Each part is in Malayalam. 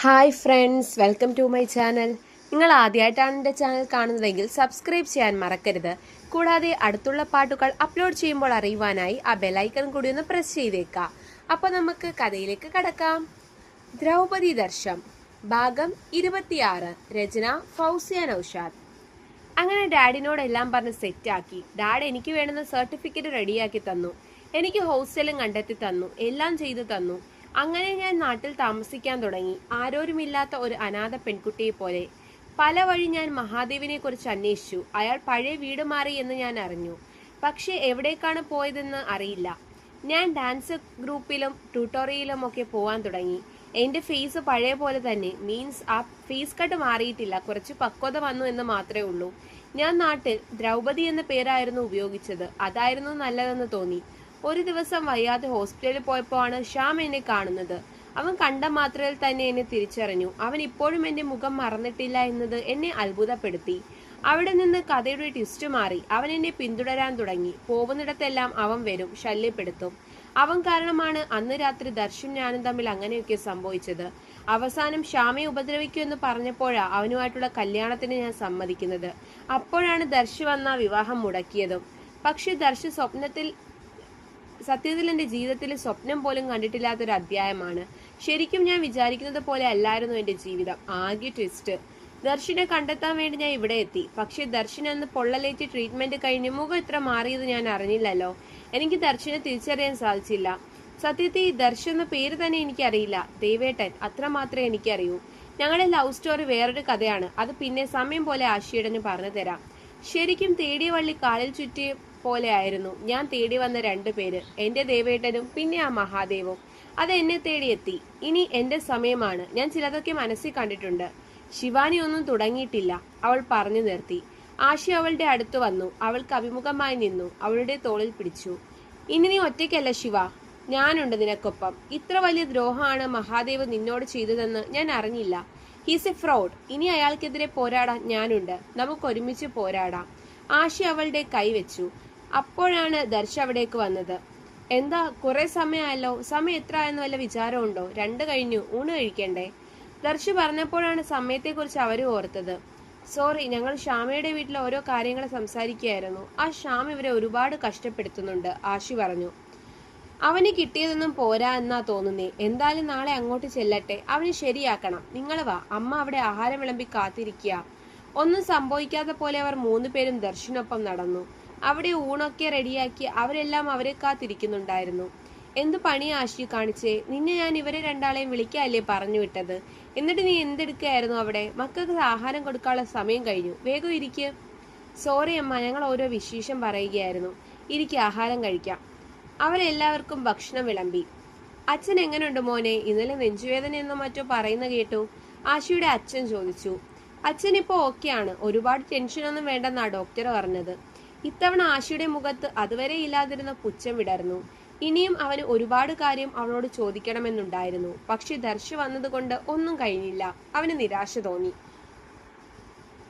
Hi friends welcome to my channel നിങ്ങൾ ആദ്യമായിട്ടാണ് എന്റെ ചാനൽ കാണുന്നതെങ്കിൽ സബ്സ്ക്രൈബ് ചെയ്യാൻ മറക്കരുത്. കൂടാതെ അടുത്തുള്ള പാട്ടുകൾ അപ്ലോഡ് ചെയ്യുമ്പോൾ അറിയുവാനായി ആ ബെലൈക്കൺ കൂടി ഒന്ന് പ്രസ് ചെയ്തേക്കാം അപ്പോൾ നമുക്ക് കഥയിലേക്ക് കടക്കാം. ദ്രൗപദി ദർശം ഭാഗം ഇരുപത്തിയാറ് രചന ഫൗസിയ നൌഷാദ്. അങ്ങനെ ഡാഡിനോടെല്ലാം പറഞ്ഞ് സെറ്റാക്കി ഡാഡ് എനിക്ക് വേണ്ടുന്ന സർട്ടിഫിക്കറ്റ് റെഡിയാക്കി തന്നു. എനിക്ക് ഹോസ്റ്റലും കണ്ടെത്തി തന്നു. എല്ലാം ചെയ്തു തന്നു. അങ്ങനെ ഞാൻ നാട്ടിൽ താമസിക്കാൻ തുടങ്ങി. ആരോരുമില്ലാത്ത ഒരു അനാഥ പെൺകുട്ടിയെ പോലെ പല വഴി ഞാൻ മഹാദേവിനെ കുറിച്ച് അന്വേഷിച്ചു. അയാൾ പഴയ വീട് മാറി എന്ന് ഞാൻ അറിഞ്ഞു. പക്ഷേ എവിടേക്കാണ് പോയതെന്ന് അറിയില്ല. ഞാൻ ഡാൻസ് ഗ്രൂപ്പിലും ട്യൂട്ടോറിയലും ഒക്കെ പോവാൻ തുടങ്ങി. എന്റെ ഫേസ് പഴയ പോലെ തന്നെ. മീൻസ് ആ ഫേസ് കട്ട് മാറിയിട്ടില്ല. കുറച്ച് പക്വത വന്നു എന്ന് മാത്രമേ ഉള്ളൂ. ഞാൻ നാട്ടിൽ ദ്രൗപദി എന്ന പേരായിരുന്നു ഉപയോഗിച്ചത്. അതായിരുന്നു നല്ലതെന്ന് തോന്നി. ഒരു ദിവസം വയ്യാതെ ഹോസ്പിറ്റലിൽ പോയപ്പോഴാണ് ശ്യാം എന്നെ കാണുന്നത്. അവൻ കണ്ട മാത്രയിൽ തന്നെ എന്നെ തിരിച്ചറിഞ്ഞു. അവൻ ഇപ്പോഴും എന്റെ മുഖം മറന്നിട്ടില്ല എന്നത് എന്നെ അത്ഭുതപ്പെടുത്തി. അവിടെ നിന്ന് കഥയുടെ ട്വിസ്റ്റ് മാറി. അവൻ എന്നെ പിന്തുടരാൻ തുടങ്ങി. പോകുന്നിടത്തെല്ലാം അവൻ വരും ശല്യപ്പെടുത്തും. അവൻ കാരണമാണ് അന്ന് രാത്രി ദർശൻ ഞാനും തമ്മിൽ അങ്ങനെയൊക്കെ സംഭവിച്ചത്. അവസാനം ശ്യാമെ ഉപദ്രവിക്കൂ എന്ന് പറഞ്ഞപ്പോഴാ അവനുമായിട്ടുള്ള കല്യാണത്തിന് ഞാൻ സമ്മതിക്കുന്നത്. അപ്പോഴാണ് ദർശ് വന്ന വിവാഹം മുടക്കിയതും. പക്ഷെ ദർശ് സ്വപ്നത്തിൽ സത്യത്തിൽ എന്റെ ജീവിതത്തിൽ സ്വപ്നം പോലും കണ്ടിട്ടില്ലാത്തൊരു അധ്യായമാണ്. ശരിക്കും ഞാൻ വിചാരിക്കുന്നത് പോലെ അല്ലായിരുന്നു എന്റെ ജീവിതം. ആകെ ട്വിസ്റ്റ് ദർശനെ കണ്ടെത്താൻ വേണ്ടി ഞാൻ ഇവിടെ എത്തി. പക്ഷേ ദർശന അന്ന് പൊള്ളലേറ്റ് ട്രീറ്റ്മെന്റ് കഴിഞ്ഞ് മുഖം ഇത്ര മാറിയത് ഞാൻ അറിഞ്ഞില്ലല്ലോ. എനിക്ക് ദർശനെ തിരിച്ചറിയാൻ സാധിച്ചില്ല. സത്യത്തിൽ ദർശൻ എന്ന പേര് തന്നെ എനിക്കറിയില്ല. ദേവേട്ടൻ അത്ര മാത്രമേ എനിക്കറിയൂ. ഞങ്ങളുടെ ലവ് സ്റ്റോറി വേറൊരു കഥയാണ്. അത് പിന്നെ സമയം പോലെ ആശിയുടന് പറഞ്ഞു തരാം ശരിക്കും തേടിയ വള്ളി കാലിൽ ചുറ്റിയ പോലെ ആയിരുന്നു ഞാൻ തേടി വന്ന രണ്ടു പേര് എന്റെ ദേവേട്ടനും പിന്നെ ആ മഹാദേവും. അത് എന്നെ തേടിയെത്തി ഇനി എന്റെ സമയമാണ്. ഞാൻ ചിലതൊക്കെ മനസ്സിൽ കണ്ടിട്ടുണ്ട്. ശിവാനി ഒന്നും തുടങ്ങിയിട്ടില്ല. അവൾ പറഞ്ഞു നിർത്തി. ആശി അവളുടെ അടുത്ത് വന്നു. അവൾക്ക് അഭിമുഖമായി നിന്നു. അവളുടെ തോളിൽ പിടിച്ചു. ഇനി നീ ഒറ്റയ്ക്കല്ല ശിവ. ഞാനുണ്ട് നിനക്കൊപ്പം. ഇത്ര വലിയ ദ്രോഹമാണ് മഹാദേവ് നിന്നോട് ചെയ്തതെന്ന് ഞാൻ അറിഞ്ഞില്ല. ഹീസ് എ ഫ്രോഡ് ഇനി അയാൾക്കെതിരെ പോരാടാൻ ഞാനുണ്ട്. നമുക്ക് ഒരുമിച്ച് പോരാടാം. ആശി അവളുടെ കൈ വെച്ചു. അപ്പോഴാണ് ദർശ അവിടേക്ക് വന്നത്. എന്താ കുറെ സമയമായല്ലോ? സമയം എത്ര ആയെന്ന് വല്ല വിചാരമുണ്ടോ? രണ്ട് കഴിഞ്ഞു ഊണ് കഴിക്കണ്ടേ? ദർശ പറഞ്ഞപ്പോഴാണ് സമയത്തെക്കുറിച്ച് അവർ ഓർത്തത്. സോറി ഞങ്ങൾ ശ്യാമയുടെ വീട്ടിൽ ഓരോ കാര്യങ്ങൾ സംസാരിക്കുകയായിരുന്നു. ആ ഷ്യാം ഇവരെ ഒരുപാട് കഷ്ടപ്പെടുത്തുന്നുണ്ട് ആശി പറഞ്ഞു. അവന് കിട്ടിയതൊന്നും പോരാ എന്നാ തോന്നുന്നേ. എന്തായാലും നാളെ അങ്ങോട്ട് ചെല്ലട്ടെ. അവന് ശരിയാക്കണം. നിങ്ങൾ വാ അമ്മ അവിടെ ആഹാരം വിളമ്പി കാത്തിരിക്കുക. ഒന്നും സംഭവിക്കാത്ത പോലെ അവർ മൂന്ന് പേരും ദർശനൊപ്പം നടന്നു. അവിടെ ഊണൊക്കെ റെഡിയാക്കി അവരെല്ലാം അവരെ കാത്തിരിക്കുന്നുണ്ടായിരുന്നു. എന്ത് പണി ആശി കാണിച്ചേ? നിന്നെ ഞാൻ ഇവരെ രണ്ടാളെയും വിളിക്കാല്ലേ പറഞ്ഞു വിട്ടത്? എന്നിട്ട് നീ എന്തെടുക്കുകയായിരുന്നു അവിടെ? മക്കൾക്ക് ആഹാരം കൊടുക്കാനുള്ള സമയം കഴിഞ്ഞു. വേഗം ഇരിക്ക്. സോറി അമ്മ ഞങ്ങൾ ഓരോ വിശേഷം പറയുകയായിരുന്നു. ഇരിക്കുക ആഹാരം കഴിക്കാം. അവരെല്ലാവർക്കും ഭക്ഷണം വിളമ്പി. അച്ഛൻ എങ്ങനെയുണ്ട് മോനെ? ഇന്നലെ നെഞ്ചുവേദന എന്നോ മറ്റോ പറയുന്ന കേട്ടു. ആശിയുടെ അച്ഛൻ ചോദിച്ചു. അച്ഛൻ ഇപ്പോൾ ഓക്കെയാണ്. ഒരുപാട് ടെൻഷനൊന്നും വേണ്ടെന്നാ ഡോക്ടർ പറഞ്ഞത്. ഇത്തവണ ആശയുടെ മുഖത്ത് അതുവരെ ഇല്ലാതിരുന്ന പുച്ഛം വിടർന്നു. ഇനിയും അവന് ഒരുപാട് കാര്യം അവളോട് ചോദിക്കണമെന്നുണ്ടായിരുന്നു. പക്ഷെ ദർശ വന്നതുകൊണ്ട് ഒന്നും കഴിഞ്ഞില്ല. അവന് നിരാശ തോന്നി.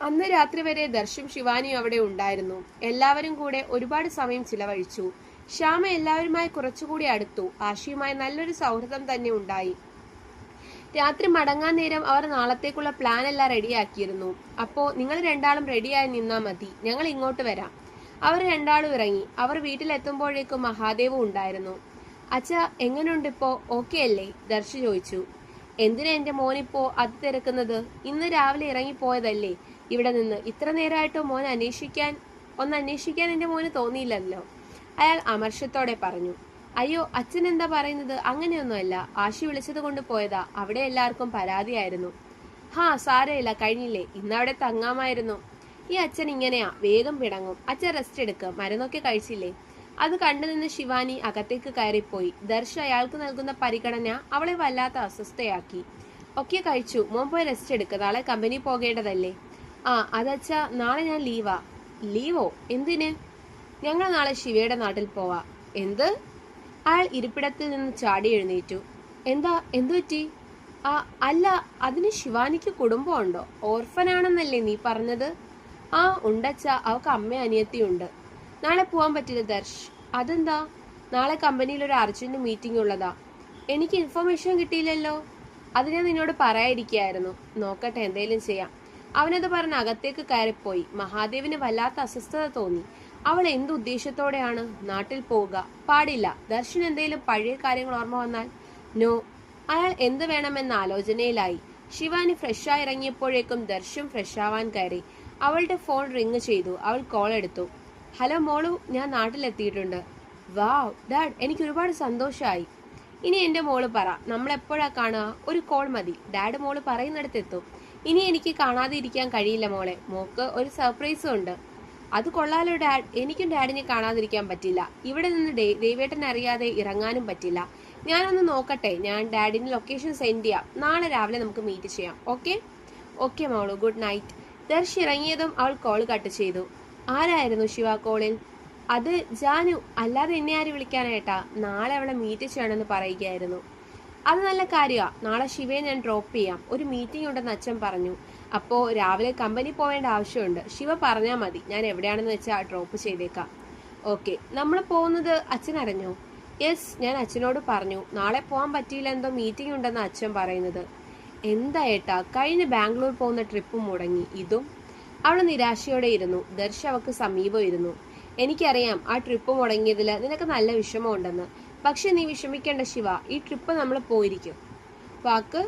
അന്ന് രാത്രി വരെ ദർശും ശിവാനിയും അവിടെ ഉണ്ടായിരുന്നു. എല്ലാവരും കൂടെ ഒരുപാട് സമയം ചിലവഴിച്ചു. ശ്യാമ എല്ലാവരുമായി കുറച്ചുകൂടി അടുത്തു. ആശയുമായി നല്ലൊരു സൗഹൃദം തന്നെ ഉണ്ടായി. രാത്രി മടങ്ങാൻ നേരം അവർ നാളത്തേക്കുള്ള പ്ലാൻ എല്ലാം റെഡിയാക്കിയിരുന്നു. അപ്പോ നിങ്ങൾ രണ്ടാളും റെഡിയായി നിന്നാ മതി. ഞങ്ങൾ ഇങ്ങോട്ട് വരാം. അവർ രണ്ടാളും ഇറങ്ങി. അവർ വീട്ടിലെത്തുമ്പോഴേക്കും മഹാദേവും ഉണ്ടായിരുന്നു. അച്ഛ എങ്ങനെയുണ്ടിപ്പോ ഓക്കെ അല്ലേ? ദർശി ചോദിച്ചു. എന്തിനാ എന്റെ മോനിപ്പോ അത് തിരക്കുന്നത്? ഇന്ന് രാവിലെ ഇറങ്ങിപ്പോയതല്ലേ? ഇവിടെ നിന്ന് ഇത്ര നേരമായിട്ടോ മോൻ അന്വേഷിക്കാൻ? ഒന്ന് അന്വേഷിക്കാൻ എന്റെ മോന് തോന്നിയില്ലല്ലോ. അയാൾ അമർഷത്തോടെ പറഞ്ഞു. അയ്യോ അച്ഛൻ എന്താ പറയുന്നത്? അങ്ങനെയൊന്നുമല്ല. ആശി വിളിച്ചത് കൊണ്ട് പോയതാ. അവിടെ എല്ലാവർക്കും പരാതിയായിരുന്നു. ഹാ സാരമില്ല. കഴിഞ്ഞില്ലേ. ഇന്നവിടെ തങ്ങാമായിരുന്നു. ഈ അച്ഛൻ ഇങ്ങനെയാ വേഗം പിടങ്ങും. അച്ഛൻ റെസ്റ്റ് എടുക്കുക മരുന്നൊക്കെ കഴിച്ചില്ലേ? അത് കണ്ടു നിന്ന് ശിവാനി അകത്തേക്ക് കയറിപ്പോയി. ദർശ അയാൾക്ക് നൽകുന്ന പരിഗണന അവളെ വല്ലാത്ത അസ്വസ്ഥയാക്കി. ഒക്കെ കഴിച്ചു മോൻ പോയി റെസ്റ്റ് എടുക്കുക നാളെ കമ്പനി പോകേണ്ടതല്ലേ? ആ അതച്ച നാളെ ഞാൻ ലീവാ ലീവോ എന്തിന്? ഞങ്ങൾ നാളെ ശിവയുടെ നാട്ടിൽ പോവാ. എന്ത്? അയാൾ ഇരിപ്പിടത്തിൽ നിന്ന് ചാടി എഴുന്നേറ്റു. എന്താ എന്തു പറ്റി? ആ അല്ല അതിന് ശിവാനിക്ക് കുടുംബമുണ്ടോ ഓർഫനാണെന്നല്ലേ നീ പറഞ്ഞത്? ആ ഉണ്ടച്ച. അവൾക്ക് അമ്മ അനിയത്തിയുണ്ട് നാളെ പോവാൻ പറ്റില്ല ദർശ്. അതെന്താ? നാളെ കമ്പനിയിൽ ഒരു അർജന്റ് മീറ്റിംഗ് ഉള്ളതാ. എനിക്ക് ഇൻഫർമേഷൻ കിട്ടിയില്ലല്ലോ. അത് ഞാൻ നിന്നോട് പറയാതിരിക്കുകയായിരുന്നു. നോക്കട്ടെ എന്തേലും ചെയ്യാം. അവനത് പറഞ്ഞ് അകത്തേക്ക് കയറിപ്പോയി. മഹാദേവിന് വല്ലാത്ത അസ്വസ്ഥത തോന്നി. അവൾ എന്ത് ഉദ്ദേശത്തോടെയാണ് നാട്ടിൽ പോവുക? പാടില്ല. ദർശൻ എന്തെങ്കിലും പഴയ കാര്യങ്ങൾ ഓർമ്മ വന്നാൽ? നോ. അയാൾ എന്ത് വേണമെന്ന ആലോചനയിലായി. ശിവാനി ഫ്രഷായി ഇറങ്ങിയപ്പോഴേക്കും ദർശൻ ഫ്രഷ് ആവാൻ കയറി. അവളുടെ ഫോൺ റിങ് ചെയ്തു. അവൾ കോൾ എടുത്തു. ഹലോ മോളു ഞാൻ നാട്ടിലെത്തിയിട്ടുണ്ട്. വാവ് ഡാഡ് എനിക്ക് ഒരുപാട് സന്തോഷമായി ഇനി എന്റെ മോൾ പറ. നമ്മൾ എപ്പോഴാ കാണുക? ഒരു കോൾ മതി. ഡാഡ് മോൾ പറയുന്നിടത്തെത്തും. ഇനി എനിക്ക് കാണാതെ ഇരിക്കാൻ കഴിയില്ല മോളെ. മോക്ക് ഒരു സർപ്രൈസും ഉണ്ട്. അത് കൊള്ളാലോ ഡാഡ്. എനിക്കും ഡാഡിനെ കാണാതിരിക്കാൻ പറ്റില്ല. ഇവിടെ നിന്ന് ദേ- ദേവേട്ടനെ അറിയാതെ ഇറങ്ങാനും പറ്റില്ല. ഞാനൊന്ന് നോക്കട്ടെ. ഞാൻ ഡാഡിന് ലൊക്കേഷൻ സെൻഡ് ചെയ്യാം. നാളെ രാവിലെ നമുക്ക് മീറ്റ് ചെയ്യാം. ഓക്കെ? ഓക്കെ മോളു. Good night. ദർശ് ഇറങ്ങിയതും അവൾ കോൾ കട്ട് ചെയ്തു. ആരായിരുന്നു ശിവ കോളിൽ അത് ജാനു. അല്ലാതെ എന്നെ ആര് വിളിക്കാനായിട്ടാ നാളെ അവളെ മീറ്റ് ചെയ്യണമെന്ന് പറയുകയായിരുന്നു. അത് നല്ല കാര്യമാണ് നാളെ ശിവയെ ഞാൻ ഡ്രോപ്പ് ചെയ്യാം. ഒരു മീറ്റിംഗ് ഉണ്ടെന്ന് അച്ഛൻ പറഞ്ഞു. അപ്പോ രാവിലെ കമ്പനി പോവേണ്ട ആവശ്യമുണ്ട്. ശിവ പറഞ്ഞാൽ മതി. ഞാൻ എവിടെയാണെന്ന് വെച്ചാൽ ഡ്രോപ്പ് ചെയ്തേക്കാം. ഓക്കെ നമ്മൾ പോകുന്നത് അച്ഛൻ അറിഞ്ഞോ? യെസ് ഞാൻ അച്ഛനോട് പറഞ്ഞു. നാളെ പോകാൻ പറ്റിയില്ല. എന്തോ മീറ്റിംഗ് ഉണ്ടെന്ന് അച്ഛൻ പറയുന്നത്. എന്താ ഏട്ടാ കഴിഞ്ഞ ബാംഗ്ലൂർ പോകുന്ന ട്രിപ്പ് മുടങ്ങി. ഇതും അവൾ നിരാശയോടെ ഇരുന്നു. ദർശ അവക്ക് സമീപം ഇരുന്നു. എനിക്കറിയാം ആ ട്രിപ്പ് മുടങ്ങിയതിൽ നിനക്ക് നല്ല വിഷമമുണ്ടെന്ന്. പക്ഷെ നീ വിഷമിക്കേണ്ട ശിവ ഈ ട്രിപ്പ് നമ്മൾ പോയിരിക്കും. വാക്ക്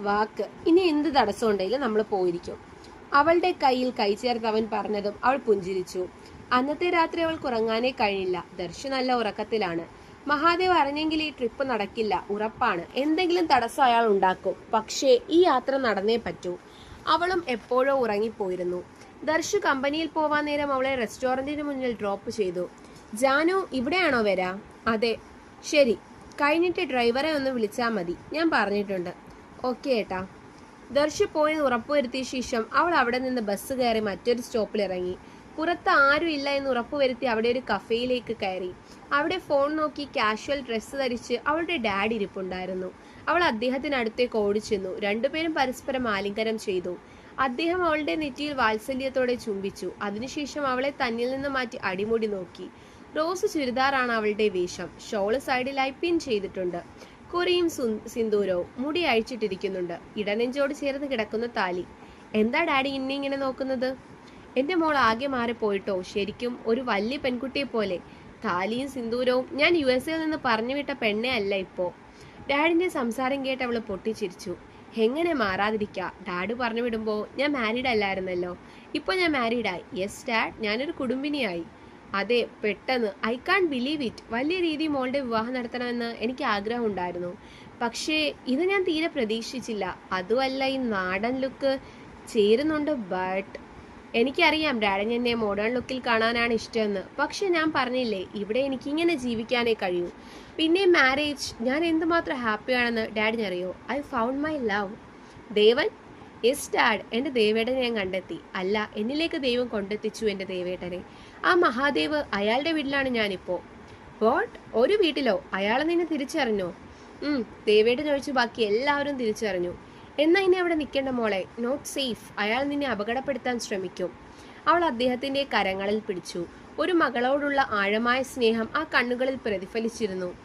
വാക്ക്. ഇനി എന്ത് തടസ്സമുണ്ടെങ്കിലും നമ്മൾ പോയിരിക്കും. അവളുടെ കയ്യിൽ കൈ ചേർത്ത് അവൻ പറഞ്ഞതും അവൾ പുഞ്ചിരിച്ചു. അന്നത്തെ രാത്രി അവൾക്ക് ഉറങ്ങാനേ കഴിഞ്ഞില്ല. ദർശ നല്ല ഉറക്കത്തിലാണ്. മഹാദേവ് അറിഞ്ഞെങ്കിൽ ഈ ട്രിപ്പ് നടക്കില്ല ഉറപ്പാണ്. എന്തെങ്കിലും തടസ്സം അയാൾ ഉണ്ടാക്കും. പക്ഷേ ഈ യാത്ര നടന്നേ പറ്റൂ. അവളും എപ്പോഴോ ഉറങ്ങിപ്പോയിരുന്നു. ദർശു കമ്പനിയിൽ പോവാൻ നേരം അവളെ റെസ്റ്റോറന്റിന് മുന്നിൽ ഡ്രോപ്പ് ചെയ്തു. ജാനു ഇവിടെയാണോ വരാ? അതെ. ശരി. കഴിഞ്ഞിട്ട് ഡ്രൈവറെ ഒന്ന് വിളിച്ചാൽ മതി. ഞാൻ പറഞ്ഞിട്ടുണ്ട്. ഓക്കെ ഏട്ടാ. ദർശു പോയെന്ന് ഉറപ്പുവരുത്തിയ ശേഷം അവൾ അവിടെ നിന്ന് ബസ് കയറി മറ്റൊരു സ്റ്റോപ്പിൽ ഇറങ്ങി പുറത്ത് ആരും ഇല്ല എന്ന് ഉറപ്പുവരുത്തി അവിടെ ഒരു കഫേയിലേക്ക് കയറി. അവിടെ ഫോൺ നോക്കി കാഷ്വൽ ഡ്രസ്സ് ധരിച്ച് അവളുടെ ഡാഡ് ഇരിപ്പുണ്ടായിരുന്നു. അവൾ അദ്ദേഹത്തിനടുത്തേക്ക് ഓടിച്ചെന്നു. രണ്ടുപേരും പരസ്പരം ആലിംഗനം ചെയ്തു. അദ്ദേഹം അവളുടെ നെറ്റിയിൽ വാത്സല്യത്തോടെ ചുംബിച്ചു. അതിനുശേഷം അവളെ തന്നിൽ നിന്ന് മാറ്റി അടിമുടി നോക്കി. റോസ് ചുരിദാറാണ് അവളുടെ വേഷം. ഷോൾ സൈഡിലായി പിൻ ചെയ്തിട്ടുണ്ട്. കുറിയും സിന്ദൂരവും മുടി അഴിച്ചിട്ടിരിക്കുന്നുണ്ട്. ഇടനെഞ്ചോട് ചേർന്ന് കിടക്കുന്ന താലി. എന്താ ഡാഡി ഇന്നിങ്ങനെ നോക്കുന്നത്? എന്റെ മോൾ ആകെ മാറി പോയിട്ടോ ശരിക്കും ഒരു വലിയ പെൺകുട്ടിയെ പോലെ. താലിയും സിന്ദൂരവും ഞാൻ യു എസ് എയിൽ നിന്ന് പറഞ്ഞു വിട്ട പെണ്ണേ അല്ല ഇപ്പോ. ഡാഡിന്റെ സംസാരം കേട്ട് അവൾ പൊട്ടിച്ചിരിച്ചു. എങ്ങനെ മാറാതിരിക്ക? ഡാഡ് പറഞ്ഞു വിടുമ്പോൾ ഞാൻ മാരീഡ് അല്ലായിരുന്നല്ലോ. ഇപ്പൊ ഞാൻ മാരീഡായി യെസ് ഡാഡ്. ഞാനൊരു കുടുംബിനിയായി. അതെ പെട്ടെന്ന്. ഐ കാൺ ബിലീവ് ഇറ്റ് വലിയ രീതി മോളുടെ വിവാഹം നടത്തണമെന്ന് എനിക്ക് ആഗ്രഹം ഉണ്ടായിരുന്നു. പക്ഷേ ഇത് ഞാൻ തീരെ പ്രതീക്ഷിച്ചില്ല. അതുമല്ല ഈ നാടൻ ലുക്ക് ചേരുന്നുണ്ട് ബട്ട് എനിക്കറിയാം ഡാഡൻ എന്നെ മോഡേൺ ലുക്കിൽ കാണാനാണ് ഇഷ്ടമെന്ന്. പക്ഷെ ഞാൻ പറഞ്ഞില്ലേ ഇവിടെ എനിക്കിങ്ങനെ ജീവിക്കാനേ കഴിയൂ. പിന്നെ മാരേജ് ഞാൻ എന്തുമാത്രം ഹാപ്പിയാണെന്ന് ഡാഡിന് അറിയോ I found my love Devan yes dad എന്റെ ദേവേട്ടനെ ഞാൻ കണ്ടെത്തി. അല്ല എന്നിലേക്ക് ദൈവം കൊണ്ടെത്തിച്ചു എന്റെ ദേവേട്ടനെ. ആ മഹാദേവ് അയാളുടെ വീട്ടിലാണ് ഞാനിപ്പോൾ വാട്ട് ഒരു വീട്ടിലോ? അയാളെ നിന്നെ തിരിച്ചറിഞ്ഞോ? ദേവേട്ടൻ ഒഴിച്ച് ബാക്കി എല്ലാവരും തിരിച്ചറിഞ്ഞു. എന്നാ ഇനി അവിടെ നിൽക്കേണ്ട മോളെ? നോട്ട് സേഫ് അയാൾ നിന്നെ അപകടപ്പെടുത്താൻ ശ്രമിക്കും. അവൾ അദ്ദേഹത്തിന്റെ കരങ്ങളിൽ പിടിച്ചു. ഒരു മകളോടുള്ള ആഴമായ സ്നേഹം ആ കണ്ണുകളിൽ പ്രതിഫലിച്ചിരുന്നു.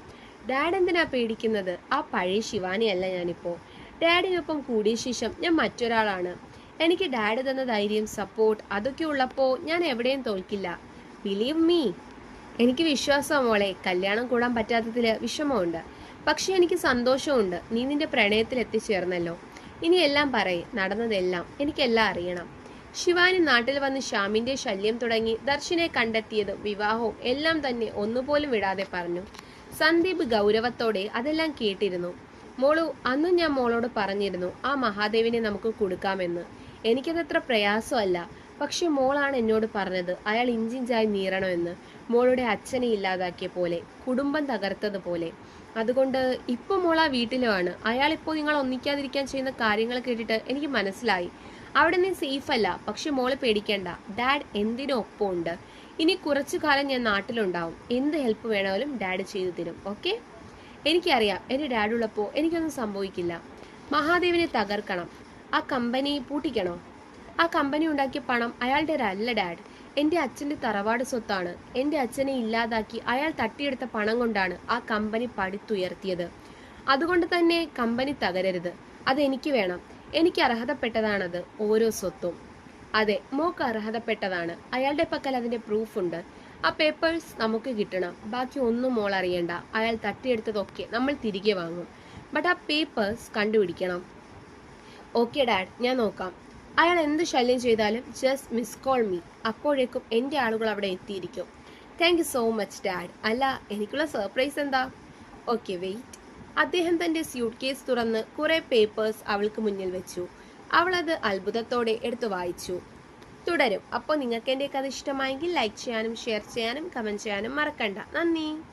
ഡാഡ് എന്തിനാ പേടിക്കുന്നത്? ആ പഴയ ശിവാനിയല്ല ഞാനിപ്പോ. ഡാഡിനൊപ്പം കൂടിയ ശേഷം ഞാൻ മറ്റൊരാളാണ്. എനിക്ക് ഡാഡ് തന്ന ധൈര്യം സപ്പോർട്ട് അതൊക്കെ ഉള്ളപ്പോൾ ഞാൻ എവിടെയും തോൽക്കില്ല. ബിലീവ് മീ എനിക്ക് വിശ്വാസം മോളെ. കല്യാണം കൂടാൻ പറ്റാത്തതിൽ വിഷമമുണ്ട്. പക്ഷേ എനിക്ക് സന്തോഷമുണ്ട്. നീ നിന്റെ പ്രണയത്തിൽ എത്തിച്ചേർന്നല്ലോ ഇനി എല്ലാം പറയ് നടന്നതെല്ലാം എനിക്കെല്ലാം അറിയണം. ശിവാനി നാട്ടിൽ വന്ന് ശ്യാമിന്റെ ശല്യം തുടങ്ങി ദർശനെ കണ്ടെത്തിയതും വിവാഹവും എല്ലാം തന്നെ ഒന്നുപോലും വിടാതെ പറഞ്ഞു. സന്ദീപ് ഗൗരവത്തോടെ അതെല്ലാം കേട്ടിരുന്നു. മോളു അന്നും ഞാൻ മോളോട് പറഞ്ഞിരുന്നു ആ മഹാദേവിനെ നമുക്ക് കൊടുക്കാമെന്ന്. എനിക്കതത്ര പ്രയാസമല്ല. പക്ഷെ മോളാണ് എന്നോട് പറഞ്ഞത് അയാൾ ഇഞ്ചിഞ്ചായി നീറണമെന്ന്. മോളുടെ അച്ഛനെ ഇല്ലാതാക്കിയ പോലെ കുടുംബം തകർത്തതുപോലെ അതുകൊണ്ട് ഇപ്പൊ മോൾ ആ വീട്ടിലുമാണ് അയാൾ ഇപ്പോൾ നിങ്ങൾ ഒന്നിക്കാതിരിക്കാൻ ചെയ്യുന്ന കാര്യങ്ങൾ കേട്ടിട്ട് എനിക്ക് മനസ്സിലായി. അവിടെ നീ സേഫ് അല്ല പക്ഷെ മോളെ പേടിക്കേണ്ട. ഡാഡ് എന്തിനും ഒപ്പമുണ്ട്? ഇനി കുറച്ചു കാലം ഞാൻ നാട്ടിലുണ്ടാവും. എന്ത് ഹെൽപ്പ് വേണമെങ്കിലും ഡാഡ് ചെയ്തു തരും ഓക്കെ എനിക്കറിയാം എന്റെ ഡാഡ് ഉള്ളപ്പോൾ എനിക്കൊന്നും സംഭവിക്കില്ല. മഹാദേവിനെ തകർക്കണം. ആ കമ്പനി പൂട്ടിക്കണോ? ആ കമ്പനി ഉണ്ടാക്കിയ പണം അയാളുടെ അല്ല ഡാഡ്. എന്റെ അച്ഛന്റെ തറവാട് സ്വത്താണ്. എന്റെ അച്ഛനെ ഇല്ലാതാക്കി അയാൾ തട്ടിയെടുത്ത പണം കൊണ്ടാണ് ആ കമ്പനി പടുത്തുയർത്തിയത്. അതുകൊണ്ട് തന്നെ കമ്പനി തകരരുത്. അതെനിക്ക് വേണം. എനിക്ക് അർഹതപ്പെട്ടതാണത് ഓരോ സ്വത്തും. അതെ മോക്ക് അർഹതപ്പെട്ടതാണ്. അയാളുടെ പക്കൽ അതിന്റെ പ്രൂഫുണ്ട് ആ പേപ്പേഴ്സ് നമുക്ക് കിട്ടണം. ബാക്കി ഒന്നും മോൾ അറിയണ്ട. അയാൾ തട്ടിയെടുത്തതൊക്കെ നമ്മൾ തിരികെ വാങ്ങും. ബട്ട് ആ പേപ്പേഴ്സ് കണ്ടുപിടിക്കണം. Okay dad. ഞാൻ നോക്കാം. അയാൾ എന്ത് ശല്യം ചെയ്താലും ജസ്റ്റ് മിസ് കോൾ മീ അപ്പോഴേക്കും എന്റെ ആളുകൾ അവിടെ എത്തിയിരിക്കും. Thank you so much dad അല്ല എനിക്കുള്ള സർപ്രൈസ് എന്താ? ഓക്കെ വെയിറ്റ് അദ്ദേഹം തന്റെ സ്യൂട്ട് കേസ് തുറന്ന് കുറേ പേപ്പേഴ്സ് അവൾക്ക് മുന്നിൽ വെച്ചു. അവളത് അത് അത്ഭുതത്തോടെ എടുത്തു വായിച്ചു. തുടരും. അപ്പോൾ നിങ്ങൾക്ക് എന്റെ കഥ ഇഷ്ടമായെങ്കിൽ ലൈക്ക് ചെയ്യാനും ഷെയർ ചെയ്യാനും കമന്റ് ചെയ്യാനും മറക്കണ്ട. നന്ദി.